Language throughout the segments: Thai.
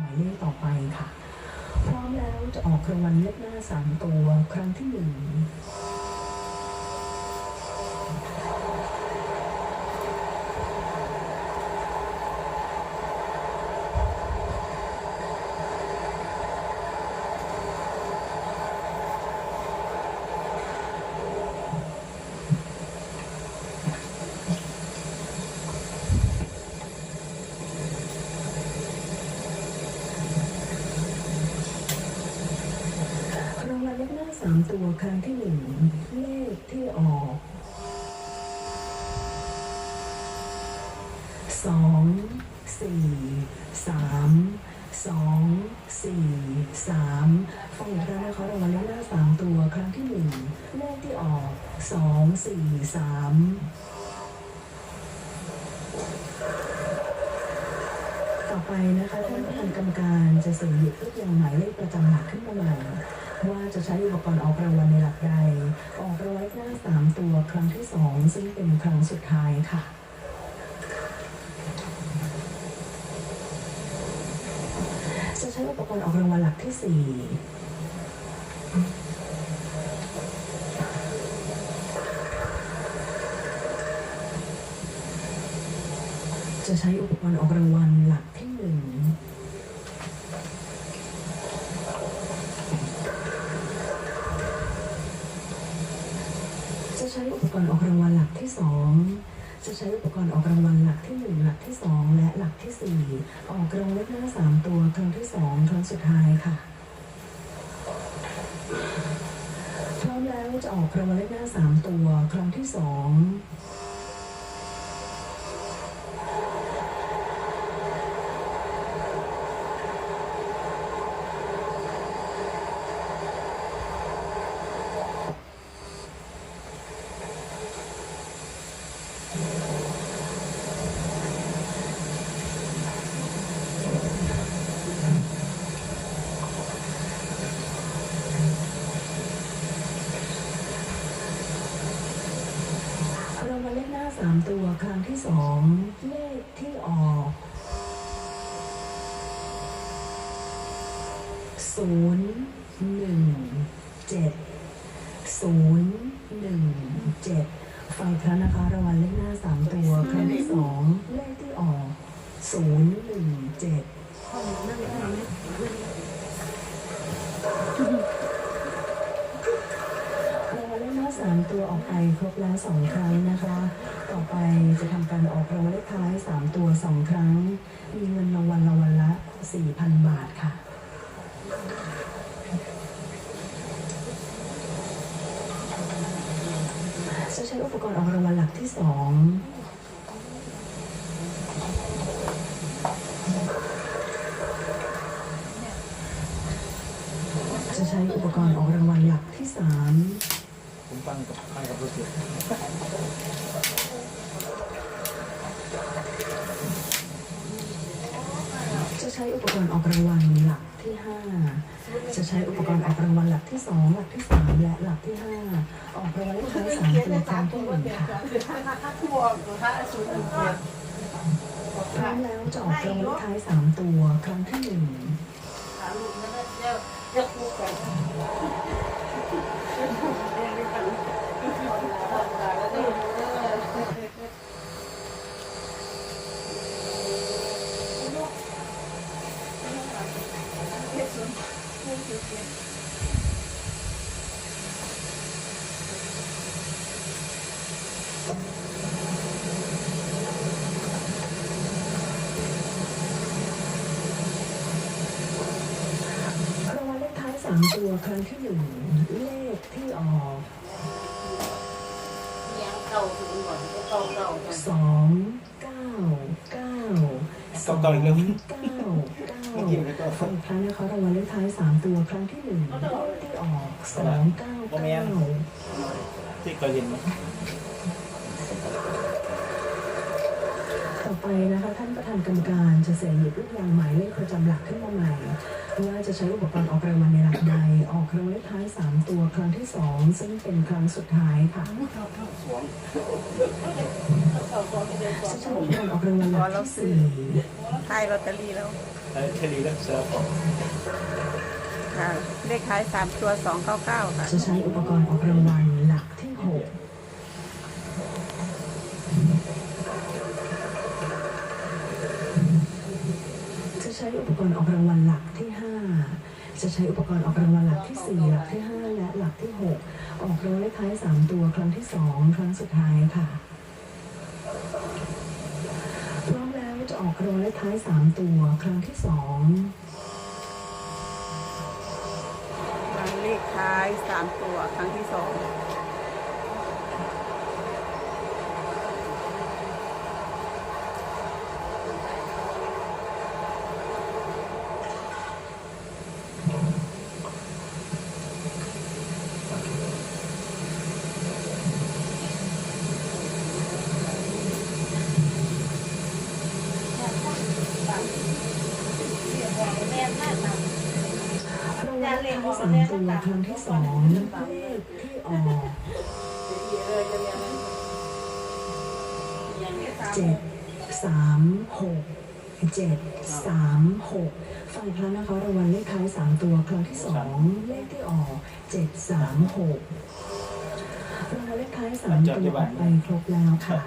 หมายเลขต่อไปค่ะ พร้อมแล้วจะออกรางวัลเลขหน้าสามตัวครั้งที่หนึ่ง รางวัลเลขหน้าสาม ตัวครั้งที่หนึ่งเลขที่ออกสองสี่สามสองสี่สามฟังอีกครั้งนะคะรางวัลเลขหน้าสามตัวครั้งที่หนึ่งเลขที่ออกสองสี่สามต่อไปนะคะท่านประธานกรรมการจะเสนอหยิบลูกยางหมายเลขประจำหลักขึ้นมาใหม่ ว่าจะใช้อุปกรณ์ออกรางวัลในหลักใด ออกรางวัลหน้าสามตัวครั้งที่สองซึ่งเป็นครั้งสุดท้ายค่ะจะใช้อุปกรณ์ออกรางวัลหลักที่สี่จะใช้อุปกรณ์ออกรางวัลหลัก ใช้อุปกรณ์ออกรางวัลหลักที่สองจะใช้อุปกรณ์ออกรางวัลหลักที่หนึ่งหลักที่สองและหลักที่สี่ออกรางวัลหน้าสามตัวครั้งที่สองครั้งสุดท้ายค่ะ พร้อมแล้วจะออกรางวัลหน้าสามตัวครั้งที่สองาสามตัวครั้งที่สองเลขที่ออกศูนย์หนึ่งเจ็ดศูนย์หนึ่งเจ็ดฟังอีกครั้งนะคะรางวัลเลขหน้าสามตัวครั้งที่สองเลขที่ออกศูนย์หนึ่งเจ็ดรางวัลเลขหน้าสามตัวออกไปครบแล้วสองครั้งนะคะ ต่อไปจะทำการออกรางวัลเลขท้ายสามตัวสองครั้ง มีเงินรางวัลรางวัลละสี่พันบาทค่ะ จะใช้อุปกรณ์ออกรางวัลหลักที่สองจะใช้อุปกรณ์ออกรางวัลหลักที่สามผมฟังกับฟังกับรถเสีย จะ ใช้อุปกรณ์ออกรางวัลหลักที่ห้าจะใช้อุปกรณ์ออกรางวัลหลักที่สองหลักที่สามและหลักที่ห้าออกรางวัลเลขท้ายสามตัวครั้งที่หนึ่งค่ะพร้อมแล้วจะออกรางวัลเลขท้ายสามตัวครั้งที่หนึ่ง รางวัลเลขท้ายสาม ตัวครั้งที่หนึ่งเลขที่ออกเก่าถึงหมดเก่าเก่าสองเก้าเก้าสองเก่าอีกแล้วเก้าเก้าเมื่อกี้มันก็ฟังอีกครั้งนะคะรางวัลเลขท้ายสามตัวครั้งที่หนึ่งเลขที่ออกสองเก้าเก้าที่เคยเห็นต่อไปนะคะท่านประธานกรรมการจะเสนอหยิบลูกยางหมายเลขประจำหลักขึ้นมาใหม่ ว่าจะใช้อุปกรณ์ออกรางวัลในหลักใดออกรางวัลเลขท้ายสามตัวครั้งที่สองซึ่งเป็นครั้งสุดท้ายค่ะ จะใช้อุปกรณ์ออกรางวัลหลักที่สี่ทายลอตเตอรี่แล้วจแล้วเฉลี่ยแล้วเซิร์ฟค่ะเลขท้ายสามตัวสองเก้าเก้าค่ะจะใช้อุปกรณ์ออกรางวัลหลักที่หกจะใช้อุปกรณ์ออกรางวัลหลักที่ห้าจะใ้อุปกรณ์ออกรางวัลหลักที่ 4 หลักที่ 5 และหลักที่ 6 ออกรางวัลเลขท้าย 3 ตัวครั้งที่ 2 ครั้งสุดท้ายค่ะ พร้อมแล้วจะออกรางวัลเลขท้าย 3 ตัวครั้งที่ 2 ครั้งเลขท้าย 3 ตัวครั้งที่ 2 ทสามตัวครั้งที่สองเลขที่ออกเจ็ดสามหกเจ็ดสามหกฝ่ายพระนะคะรางวัลเลขท้ายสามตัวครั้งที่สองเลขที่ออกเจ็ดสามหกรางวัลเลขท้ายสามตัวไปครบแล้วค่ะ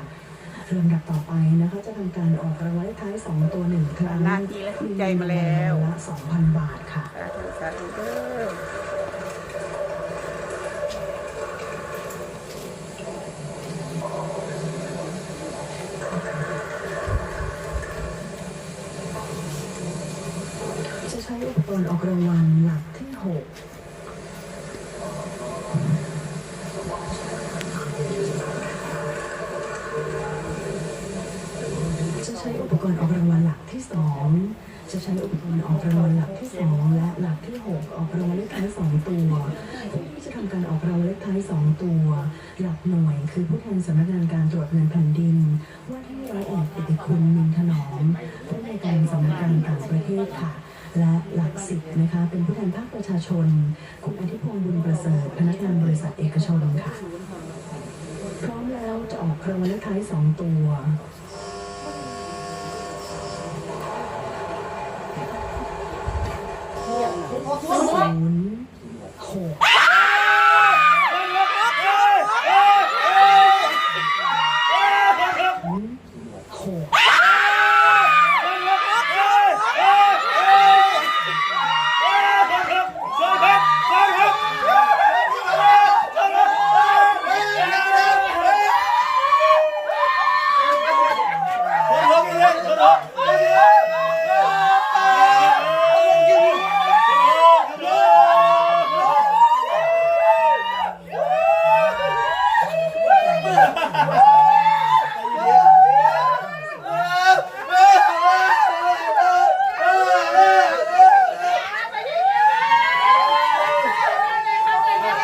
ลำดับต่อไปนะคะจะทำการออกรางวัลเลขท้ายสองตัวหนึ่งครั้งนาทีและถูกใจมาแล้วละสองพันบาทค่ะสาธุสาธุเด้อจะใช้อุปกรณ์ออกรางวัลหลักที่หกจะใช้อุปกรณ์ออกรางวัลหลักที่สองจะ ใช้อุปกรณ์ออกรางวัลหลักที่สองและหลักที่หกออกรางวัลเลขท้ายสองตัวผู้ที่จะทำการออกรางวัลเลขท้ายสองตัว หลักหน่วยคือผู้แทนสำนักงานการตรวจเงินแผ่นดิน ว่าที่ร้อยเอกเอกคุณมินถนอมผู้ในการสำนักงานต่างประเทศค่ะ และหลักสิบนะคะเป็นผู้แทนภาคประชาชน คุณอธิพงษ์บุญประเสริฐพนักงานบริษัทเอกชนค่ะ พร้อมแล้วจะออกรางวัลเลขท้ายสองตัว ศูนย์หกหก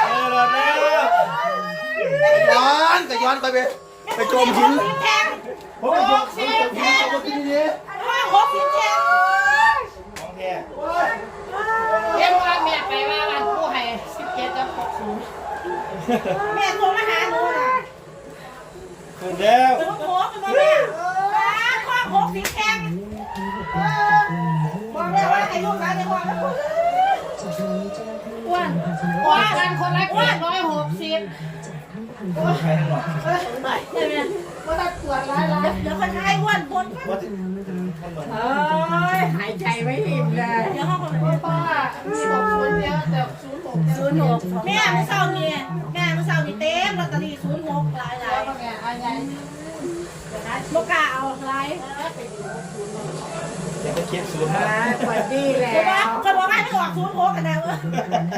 เออแล้ว ย้อนก็ย้อนไปไปไปโจมหินผมไปโจมหินผมไปโจมหินนี่ ของแท้ เรียกว่าแม่ไปว่าวันผู้ให้สิบเจ็ดกับหกศูนย์ แม่โทรมาหาหนูน่ะคืนแล้วหนูโทรกันมาแม่ข้อหกสิบแท่งเลขทั้งหกหลักจากเงินที่บอกเลยว่าให้ลูกหลานได้บอกนะจากนี้เจ้าหน้าที่อ้วนจะนำภาชนะว่ากันคนละอ้วนร้อยหกสิบจากท่านประธานการใครทั้งหมดไม่ใช่ไหมว่าตัดตรวจร้ายร้ายเดี๋ยวคนไทยอ้วนบนว่าน้ำนะคะเอ้ยหายใจไม่อิ่มเลยเดี๋ยวห้องคนอื่นป้ามีหกศูนย์เดียวแต่ศู นย์หกศูนย์หกแม่เมื่อเช้านี่แม่เมื่อเช้านี่เต็มลอตเตอรี่ศูนย์หกหลายหลายแม่อะไรโลกาเอาหลายอยากจะเก็บศูนย์นะเดี๋ยวว่าคนบอกให้ไม่ออกศูนย์หกกันนะเออ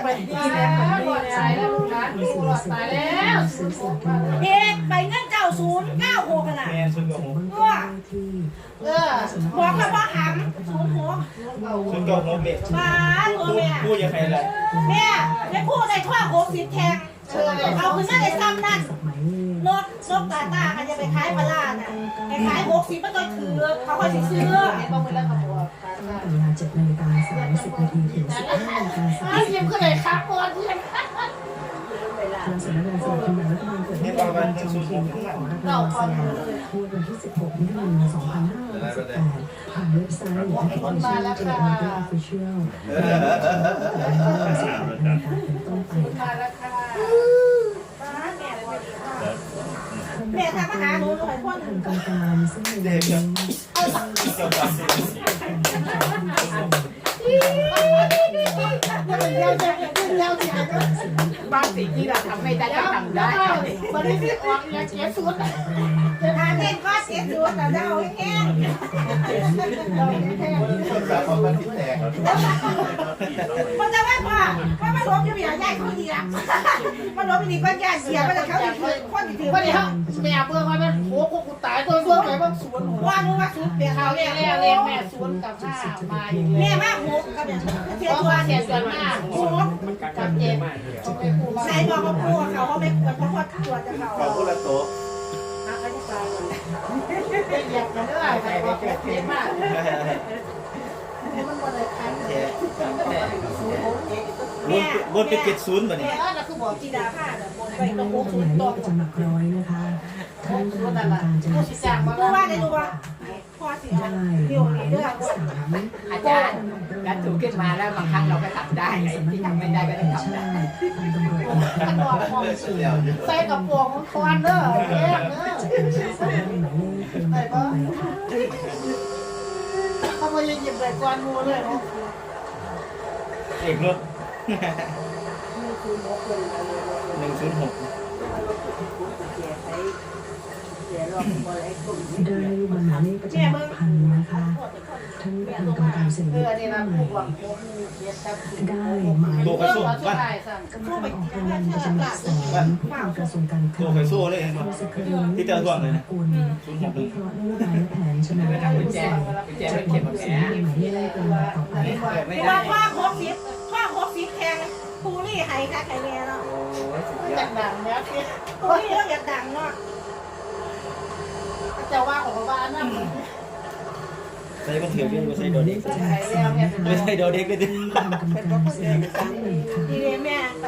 ไปดีแล้วไปดีแล้วลูกหลานอยู่หลอดตายแล้วซื้อสลากกินแบ่งเด็กไปเงินเก้าศูนย์เก้าหกกันน่ะแมนศูนย์กับหกเบื้องต้นที่เออบอกแล้วว่าหำศูนย์หกศูนย์กับหกเด็กมาตัวพูดแม่ พูดยังไงล่ะแม่ กสิบแทงเอาขึ้นมาในซ้ำนั่นสักหมายเลขนกนกตาตาเขาจะไปขายปลาล่าน่ะไปขายหกสิบมันก็คือเขาก็สิซื้อเห็นบ้างเวลาเขาบอกตั้งแต่เวลา7นาฬิกา30นาทีถึง15นาฬิกาไอ้30เสียนาก็ที จองเที่ยวเพ่ของนักเรียนามเมื่อวันที่ 16มิถุนายน2568ผ่านเว็บไซต์และแอปพลิเคชันเจนดิดาฟิเชียลต้องไปค่ะแม่ทำอาหารหนูหน่อยพ่อหนึ่งกรรมการซึ่งในเรื่องนี้ต้การ บ้านสีที่เราทำไม่ได้ทำได้ มันไม่ได้ออกเนี่ยเจ๊สุด เล่นก็เสียดูแต่เราแห้งคนาวม่แตกมัจะไม่พอว่ามันล้มอยู่อย่างใหญ่เขาดีละมันล้มอยู่ดีก็ใหญ่เสียมันจะเขาถือคนถือว่าเนี่ยแม่เบื่อว่ามันโหกูตายตัวตัวไหนบ้างสวนว่ามึงว่าสวนเปียเขาเรียกเรียกเรียกแม่สวนกับข้ามาแล้แม่มากโหกับเนี่ยเสียตัวเสียส่วนมากโหกับเจ็บไหนบอกเขาพูดเขาเขาไม่ควรเพราะว่าตัวจะเขาเขาพูดละโต อธิบายก่อนละเอียดกันด้วยแต่ว่าเปเพียมากมันบ่ได้แท้แท้ศูนย์หดบนบเปนเจ็ดศูนย์บ่นี่แม่เออคือบอกจีดาผ้าน่ะบนไปตงโกศูนย์ตอกจังหวัร้อยนะคะท่านผู้ว่าการจังหวัดูว่าได้รู้ว่าพ่อสิเอาเดี๋ยวเด้อสาอาจารย์ ดันสูงขึ้นมาแล้วบางครั้งเราก็ทำได้ไงที่ทำไม่ได้ก็ต้องทำได้กระดองมองสูงใส่กระปวงของกรเนเด้อเนอะไปปะทำไมยังหยิบใส่กวนมูเลยเนาะเอกรถหนึ่งศูนย์หก ไดยมหาเลขประจำพันนะคะทั้งกรรมการเสนอที่หมาได้หมายเลขกรรมการออกรางวัลประจำสองทากระทรวงการคลังหระที่เจอก่อมเลยนะคุณนักวิเคราะห์นโยาและแผนชนะการผู้สบจะอบเสียงหมายเลขรางวัลต่อไปค่ะว่าว่าครบสิบว่าครบสิบแทงปูรี่ให้ค่ะไข่แน่เนาะอยากดังเนาะปูรี่เราอยากดังเนาะ จะว่าของบ้านนะใส่มันถือเรื่อกไม่ใส่โดเด็กใช้แล้วเนี่ยเป็นไม่ใส่โดเด็กเลยดิเป็นก็คนเดียวกันดีเลยแม่ต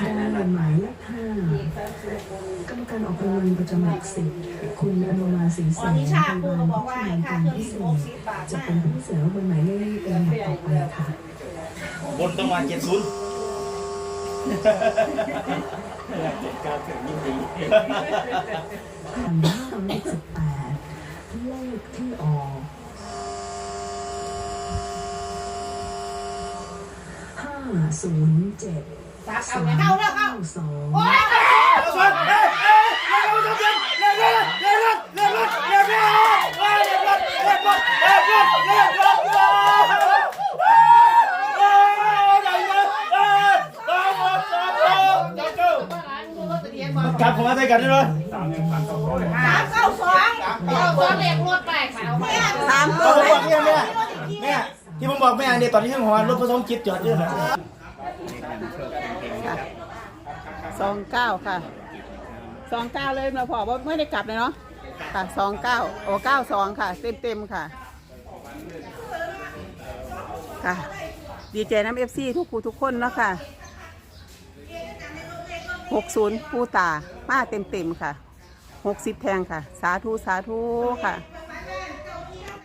ายหมายเลขห้ากรรมการออกรางวัลประจำหลักสิบคุณอนุมาสิงห์สังกรรมการผู้หมายการที่สี่จะเป็นผู้เสียรางวัลหมายเลขลำดับต่อไปค่ะบนต้องมาเจ็ดศูนย์ ห้าหน้าเลขสิบแปดเลขที่ออกห้าศูนย์เจ็ดสามเก้าสอง ที่ผมบอกแม่เนี่ยตอนนี้ยังหัวรถผสมจิตจอดอยู่นะสองเก้าค่ะสองเก้าเลยเราพอว่าไม่ได้กลับเลยเนาะค่ะสองเก้าโอ้เก้าสองค่ะ เต็มเต็มค่ะ ค่ะ ดีเจน้ำเอฟซีทุกคู่ทุกคนเนาะค่ะหกศูนย์ผู้ตา มาเต็มเต็มค่ะหกสิบแทงค่ะ สาธุ สาธุค่ะ